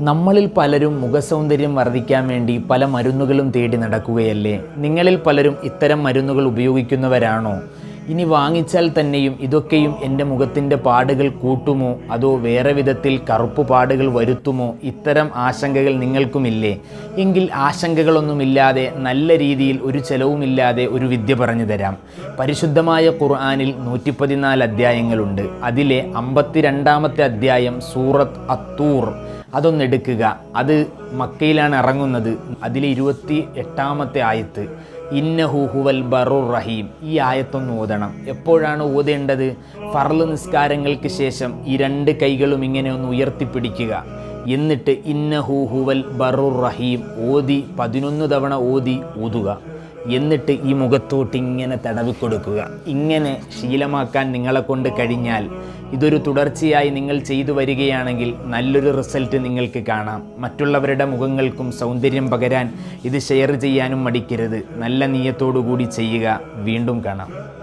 നമ്മളിൽ പലരും മുഖസൗന്ദര്യം വർദ്ധിക്കാൻ വേണ്ടി പല മരുന്നുകളും തേടി നടക്കുകയല്ലേ? നിങ്ങളിൽ പലരും ഇത്തരം മരുന്നുകൾ ഉപയോഗിക്കുന്നവരാണോ? ഇനി വാങ്ങിച്ചാൽ തന്നെയും ഇതൊക്കെയും എന്റെ മുഖത്തിന്റെ പാടുകൾ കൂട്ടുമോ? അതോ വേറെ വിധത്തിൽ കറുപ്പ് പാടുകൾ വരുത്തുമോ? ഇത്തരം ആശങ്കകൾ നിങ്ങൾക്കുമില്ലേ? എങ്കിൽ ആശങ്കകളൊന്നുമില്ലാതെ നല്ല രീതിയിൽ ഒരു ചെലവുമില്ലാതെ ഒരു വിദ്യ പറഞ്ഞു തരാം. പരിശുദ്ധമായ ഖുർആാനിൽ നൂറ്റി പതിനാല് അധ്യായങ്ങളുണ്ട്. അതിലെ അമ്പത്തിരണ്ടാമത്തെ അധ്യായം സൂറത്ത് അത്തൂർ. അതൊന്നെടുക്കുക അത് മക്കയിലാണ് ഇറങ്ങുന്നത്. അതിൽ ഇരുപത്തി എട്ടാമത്തെ ആയത്ത്. ഇന്നഹു ഹുവൽ ബറുർ റഹീം. ഈ ആയത്തൊന്ന് ഓതണം. എപ്പോഴാണ് ഓതേണ്ടത്? ഫർൾ നിസ്കാരങ്ങൾക്ക് ശേഷം ഈ രണ്ട് കൈകളും ഇങ്ങനെ ഒന്ന് ഉയർത്തിപ്പിടിക്കുക. എന്നിട്ട് ഇന്നഹു ഹുവൽ ബറുർ റഹീം. ഓതി പതിനൊന്ന് തവണ ഓതി ഊതുക എന്നിട്ട് ഈ മുഖത്തോട്ട് ഇങ്ങനെ തടവി കൊടുക്കുക. ഇങ്ങനെ ശീലമാക്കാൻ നിങ്ങളെ കൊണ്ട് കഴിഞ്ഞാൽ ഇതൊരു തുടർച്ചയായി നിങ്ങൾ ചെയ്തു വരികയാണെങ്കിൽ നല്ലൊരു റിസൾട്ട് നിങ്ങൾക്ക് കാണാം. മറ്റുള്ളവരുടെ മുഖങ്ങൾക്കും സൗന്ദര്യം പകരാൻ ഇത് ഷെയർ ചെയ്യാനും മടിക്കരുത്. നല്ല നീയത്തോടു കൂടി ചെയ്യുക. വീണ്ടും കാണാം.